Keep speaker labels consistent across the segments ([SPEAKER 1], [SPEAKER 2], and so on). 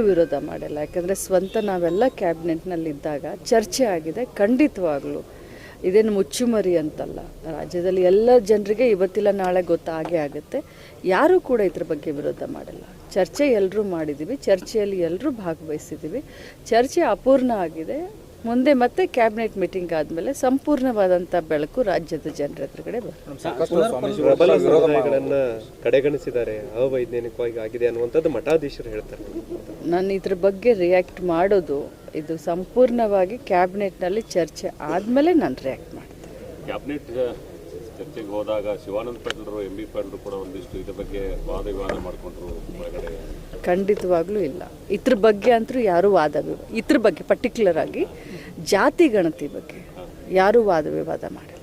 [SPEAKER 1] ವಿರೋಧ ಮಾಡಿಲ್ಲ. ಯಾಕಂದರೆ ಸ್ವಂತ ನಾವೆಲ್ಲ ಕ್ಯಾಬಿನೆಟ್ನಲ್ಲಿದ್ದಾಗ ಚರ್ಚೆ ಆಗಿದೆ ಖಂಡಿತವಾಗ್ಲೂ. ಇದೇನು ಮುಚ್ಚುಮರಿ ಅಂತಲ್ಲ. ರಾಜ್ಯದಲ್ಲಿ ಎಲ್ಲ ಜನರಿಗೆ ಇವತ್ತಿಲ್ಲ, ನಾಳೆ ಗೊತ್ತಾಗೇ ಆಗುತ್ತೆ. ಯಾರೂ ಕೂಡ ಇದ್ರ ಬಗ್ಗೆ ವಿರೋಧ ಮಾಡಿಲ್ಲ. ಚರ್ಚೆ ಎಲ್ಲರೂ ಮಾಡಿದ್ದೀವಿ. ಚರ್ಚೆಯಲ್ಲಿ ಎಲ್ಲರೂ ಭಾಗವಹಿಸಿದ್ದೀವಿ. ಚರ್ಚೆ ಅಪೂರ್ಣ ಆಗಿದೆ. ಮುಂದೆ ಮತ್ತೆ ಕ್ಯಾಬಿನೆಟ್ ಮೀಟಿಂಗ್ ಆದಮೇಲೆ ಸಂಪೂರ್ಣವಾದಂಥ ಬೆಳಕು ರಾಜ್ಯದ ಜನರ
[SPEAKER 2] ಹತ್ರ ಕಡೆ ಕಡೆಗಣಿಸಿದ್ದಾರೆ. ಅವೈಜ್ಞಾನಿಕವಾಗಿ ಆಗಿದೆ ಅನ್ನುವಂಥದ್ದು ಮಠಾಧೀಶರು ಹೇಳ್ತಾರೆ.
[SPEAKER 1] ನಾನು ಇದ್ರ ಬಗ್ಗೆ ರಿಯಾಕ್ಟ್ ಮಾಡೋದು ಇದು ಸಂಪೂರ್ಣವಾಗಿ ಕ್ಯಾಬಿನೆಟ್ನಲ್ಲಿ ಚರ್ಚೆ ಆದಮೇಲೆ ನಾನು ರಿಯಾಕ್ಟ್ ಮಾಡ್ತೇನೆ.
[SPEAKER 3] ಕ್ಯಾಬಿನೆಟ್ ಚರ್ಚೆಗೆ ಹೋದಾಗ ಶಿವಾನಂದ ಪಾಟೀಲ್ರು ಎಂ ಬಿ ಪಾಟೀಲ್ರು ಕೂಡ ಒಂದಿಷ್ಟು ಇದ್ರ ಬಗ್ಗೆ ವಾದ ವಿವಾದ ಮಾಡಿಕೊಂಡ್ರು ಒಳಗಡೆ
[SPEAKER 1] ಖಂಡಿತವಾಗ್ಲೂ ಇಲ್ಲ. ಇದ್ರ ಬಗ್ಗೆ ಅಂತೂ ಯಾರೂ ವಾದ ವಿವಾದ ಇದ್ರ ಬಗ್ಗೆ ಪರ್ಟಿಕ್ಯುಲರ್ ಆಗಿ ಜಾತಿ ಗಣತಿ ಬಗ್ಗೆ ಯಾರೂ ವಾದ ವಿವಾದ ಮಾಡಿಲ್ಲ.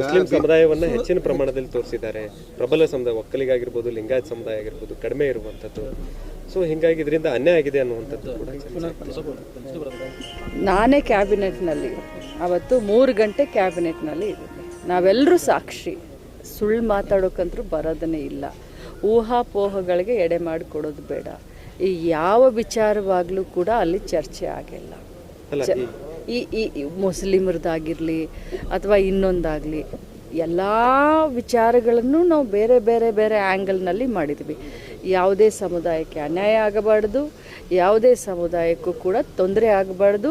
[SPEAKER 2] ಮುಸ್ಲಿಂ ಸಮುದಾಯವನ್ನ ಹೆಚ್ಚಿನ ಪ್ರಮಾಣದಲ್ಲಿ ತೋರಿಸಿದ್ದಾರೆ. ಪ್ರಬಲ ಸಮುದಾಯ ಒಕ್ಕಲಿಗಾಗಿರ್ಬೋದು ಲಿಂಗಾಯತ್ ಸಮುದಾಯ ಆಗಿರ್ಬೋದು ಕಡಿಮೆ ಇರುವಂಥದ್ದು. ಸೊ ಹಿಂಗಾಗಿ ಇದರಿಂದ ಅನ್ಯಾಯ ಆಗಿದೆ ಅನ್ನುವಂಥದ್ದು ಕೂಡ.
[SPEAKER 1] ನಾನೇ ಕ್ಯಾಬಿನೆಟ್ನಲ್ಲಿ ಅವತ್ತು ಮೂರು ಗಂಟೆ ಕ್ಯಾಬಿನೆಟ್ನಲ್ಲಿ ಇದ್ದೀನಿ ನಾವೆಲ್ಲರೂ ಸಾಕ್ಷಿ. ಸುಳ್ಳು ಮಾತಾಡೋಕ್ಕಂತೂ ಬರೋದನ್ನೇ ಇಲ್ಲ. ಊಹಾಪೋಹಗಳಿಗೆ ಎಡೆ ಮಾಡಿಕೊಡೋದು ಬೇಡ. ಈ ಯಾವ ವಿಚಾರವಾಗಲೂ ಕೂಡ ಅಲ್ಲಿ ಚರ್ಚೆ ಆಗಿಲ್ಲ.
[SPEAKER 2] ಈ
[SPEAKER 1] ಈ ಮುಸ್ಲಿಮರದಾಗಿರಲಿ ಅಥವಾ ಇನ್ನೊಂದಾಗಲಿ ಎಲ್ಲ ವಿಚಾರಗಳನ್ನು ನಾವು ಬೇರೆ ಬೇರೆ ಬೇರೆ ಆ್ಯಂಗಲ್ನಲ್ಲಿ ಮಾಡಿದ್ವಿ. ಯಾವುದೇ ಸಮುದಾಯಕ್ಕೆ ಅನ್ಯಾಯ ಆಗಬಾರ್ದು ಯಾವುದೇ ಸಮುದಾಯಕ್ಕೂ ಕೂಡ ತೊಂದರೆ ಆಗಬಾರ್ದು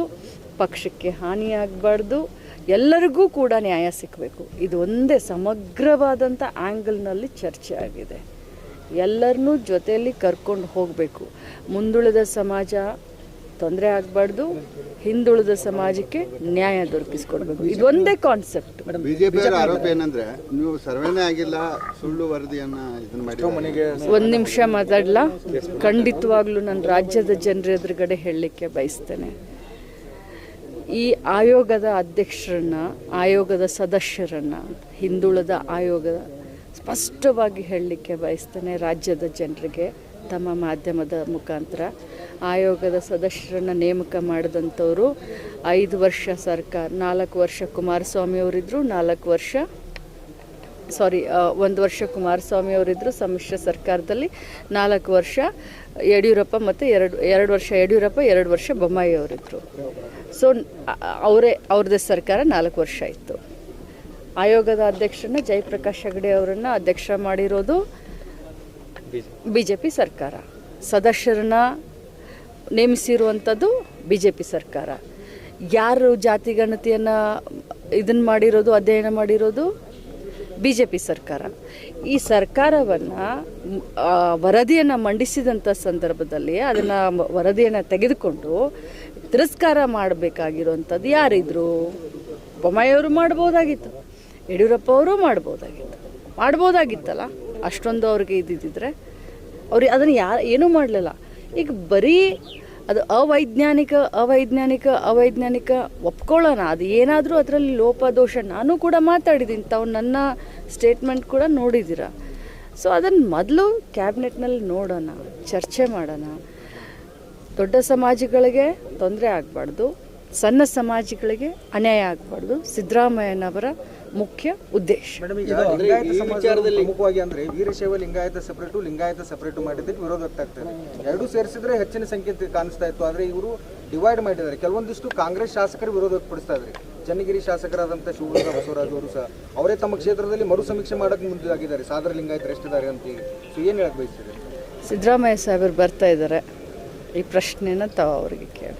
[SPEAKER 1] ಪಕ್ಷಕ್ಕೆ ಹಾನಿ ಆಗಬಾರ್ದು ಎಲ್ಲರಿಗೂ ಕೂಡ ನ್ಯಾಯ ಸಿಕ್ಕಬೇಕು ಇದು ಒಂದೇ ಸಮಗ್ರವಾದಂಥ ಆ್ಯಂಗಲ್ನಲ್ಲಿ ಚರ್ಚೆ ಆಗಿದೆ. ಎಲ್ಲರನ್ನೂ ಜೊತೆಯಲ್ಲಿ ಕರ್ಕೊಂಡು ಹೋಗಬೇಕು. ಮುಂದುಳಿದ ಸಮಾಜ ತೊಂದರೆ ಆಗಬಾರ್ದು. ಹಿಂದುಳಿದ ಸಮಾಜಕ್ಕೆ ನ್ಯಾಯ ದೊರಕಿಸ್ಕೊಡ್ಬೇಕು. ಇದು ಒಂದೇ ಕಾನ್ಸೆಪ್ಟ್
[SPEAKER 4] ಬಿಜೆಪಿ ಆರೋಪ ಏನಂದ್ರೆ ನೀವು ಸರ್ವೇನೇ ಆಗಿಲ್ಲ ಸುಳ್ಳು ವರದಿಯನ್ನ ಇದನ್ನ ಮಾಡಿ
[SPEAKER 1] ಒಂದು ನಿಮಿಷ ಮಾತಾಡ್ಲಾ? ಖಂಡಿತವಾಗ್ಲೂ ನಾನು ರಾಜ್ಯದ ಜನರ ಎದುರುಗಡೆ ಹೇಳಲಿಕ್ಕೆ ಬಯಸ್ತೇನೆ. ಈ ಆಯೋಗದ ಅಧ್ಯಕ್ಷರನ್ನ, ಆಯೋಗದ ಸದಸ್ಯರನ್ನ, ಹಿಂದುಳಿದ ಆಯೋಗದ ಸ್ಪಷ್ಟವಾಗಿ ಹೇಳಲಿಕ್ಕೆ ಬಯಸ್ತೇನೆ ರಾಜ್ಯದ ಜನರಿಗೆ ತಮ್ಮ ಮಾಧ್ಯಮದ ಮುಖಾಂತರ. ಆಯೋಗದ ಸದಸ್ಯರನ್ನು ನೇಮಕ ಮಾಡಿದಂಥವರು ಐದು ವರ್ಷ ಸರ್ಕಾರ, ನಾಲ್ಕು ವರ್ಷ ಕುಮಾರಸ್ವಾಮಿ ಅವರಿದ್ದರು ನಾಲ್ಕು ವರ್ಷ ಸಾರಿ ಒಂದು ವರ್ಷ ಕುಮಾರಸ್ವಾಮಿ ಅವರಿದ್ದರು ಸಮ್ಮಿಶ್ರ ಸರ್ಕಾರದಲ್ಲಿ ನಾಲ್ಕು ವರ್ಷ, ಯಡಿಯೂರಪ್ಪ ಮತ್ತು ಎರಡು ಎರಡು ವರ್ಷ ಯಡಿಯೂರಪ್ಪ, ಎರಡು ವರ್ಷ ಬೊಮ್ಮಾಯಿ ಅವರಿದ್ದರು ಸೊ ಅವರೇ, ಅವ್ರದ್ದೇ ಸರ್ಕಾರ ನಾಲ್ಕು ವರ್ಷ ಇತ್ತು ಆಯೋಗದ ಅಧ್ಯಕ್ಷರನ್ನ ಜಯಪ್ರಕಾಶ್ ಹೆಗಡೆ ಅವರನ್ನು ಅಧ್ಯಕ್ಷ ಮಾಡಿರೋದು ಬಿ ಜೆ ಪಿ ಸರ್ಕಾರ. ಸದಸ್ಯರನ್ನ ನೇಮಿಸಿರುವಂಥದ್ದು ಬಿ ಜೆ ಪಿ ಸರ್ಕಾರ. ಯಾರು ಜಾತಿ ಗಣತಿಯನ್ನು ಇದನ್ನು ಮಾಡಿರೋದು, ಅಧ್ಯಯನ ಮಾಡಿರೋದು? ಬಿ ಜೆ ಪಿ ಸರ್ಕಾರ. ಈ ಸರ್ಕಾರವನ್ನು ವರದಿಯನ್ನು ಮಂಡಿಸಿದಂಥ ಸಂದರ್ಭದಲ್ಲಿ ಅದನ್ನು ವರದಿಯನ್ನು ತೆಗೆದುಕೊಂಡು ತಿರಸ್ಕಾರ ಮಾಡಬೇಕಾಗಿರುವಂಥದ್ದು ಯಾರಿದ್ರು? ಬೊಮ್ಮಾಯಿಯವರು ಮಾಡ್ಬೋದಾಗಿತ್ತು. ಯಡಿಯೂರಪ್ಪ ಅವರು ಮಾಡ್ಬೋದಾಗಿತ್ತು. ಮಾಡ್ಬೋದಾಗಿತ್ತಲ್ಲ? ಅಷ್ಟೊಂದು ಅವ್ರಿಗೆ ಇದ್ದಿದ್ದರೆ. ಅವ್ರಿಗೆ ಅದನ್ನು ಯಾ, ಏನೂ ಮಾಡಲಿಲ್ಲ. ಈಗ ಬರೀ ಅದು ಅವೈಜ್ಞಾನಿಕ ಅವೈಜ್ಞಾನಿಕ ಅವೈಜ್ಞಾನಿಕ ಒಪ್ಕೊಳ್ಳೋಣ. ಅದು ಏನಾದರೂ ಅದರಲ್ಲಿ ಲೋಪದೋಷ ನಾನು ಕೂಡ ಮಾತಾಡಿದ್ದೀನಿ. ತಾವು ನನ್ನ ಸ್ಟೇಟ್ಮೆಂಟ್ ಕೂಡ ನೋಡಿದ್ದೀರ? ಸೊ ಅದನ್ನು ಮೊದಲು ಕ್ಯಾಬಿನೆಟ್ನಲ್ಲಿ ನೋಡೋಣ, ಚರ್ಚೆ ಮಾಡೋಣ. ದೊಡ್ಡ ಸಮಾಜಗಳಿಗೆ ತೊಂದರೆ ಆಗಬಾರ್ದು. ಸಣ್ಣ ಸಮಾಜಗಳಿಗೆ ಅನ್ಯಾಯ ಆಗಬಾರ್ದು. ಸಿದ್ದರಾಮಯ್ಯನವರ ಮುಖ್ಯ ಉದ್ದೇಶ.
[SPEAKER 5] ಲಿಂಗಾಯತ ಸಮಾಜದಲ್ಲಿ ಪ್ರಮುಖವಾಗಿ ಅಂದ್ರೆ ವೀರಶೈವ ಲಿಂಗಾಯತ ಸೆಪರೇಟು ಲಿಂಗಾಯತ ಸೆಪರೇಟು ಮಾಡಿದ್ದಕ್ಕೆ ವಿರೋಧ ವ್ಯಕ್ತಾಗ್ತದೆ ಎರಡು ಸೇರಿಸಿದ್ರೆ ಹೆಚ್ಚಿನ ಸಂಖ್ಯೆ ಕಾಣಿಸ್ತಾ ಇತ್ತು. ಆದ್ರೆ ಇವರು ಡಿವೈಡ್ ಮಾಡಿದ್ದಾರೆ. ಕೆಲವೊಂದಿಷ್ಟು ಕಾಂಗ್ರೆಸ್ ಶಾಸಕರು ವಿರೋಧ ವ್ಯಕ್ತಪಡಿಸ್ತಾ ಇದ್ದಾರೆ. ಚನ್ನಗಿರಿ ಶಾಸಕರಾದಂಥ ಶಿವಮೊಗ್ಗ ಬಸವರಾಜ್ ಅವರು ಸಹ. ಅವರೇ ತಮ್ಮ ಕ್ಷೇತ್ರದಲ್ಲಿ ಮರು ಸಮೀಕ್ಷೆ ಮಾಡಕ್ಕೆ ಮುಂದಾಗಿದ್ದಾರೆ ಸಾದರ ಲಿಂಗಾಯತರು ಎಷ್ಟಿದ್ದಾರೆ ಅಂತ ಹೇಳಿ ಸೊ ಏನು ಹೇಳಕ್ ಬಯಸ್ತೀರಿ?
[SPEAKER 1] ಸಿದ್ದರಾಮಯ್ಯ ಸಾಹೇಬರು ಬರ್ತಾ ಇದ್ದಾರೆ. ಈ ಪ್ರಶ್ನೆನ ತಾವು ಅವರಿಗೆ ಕೇಳಿ.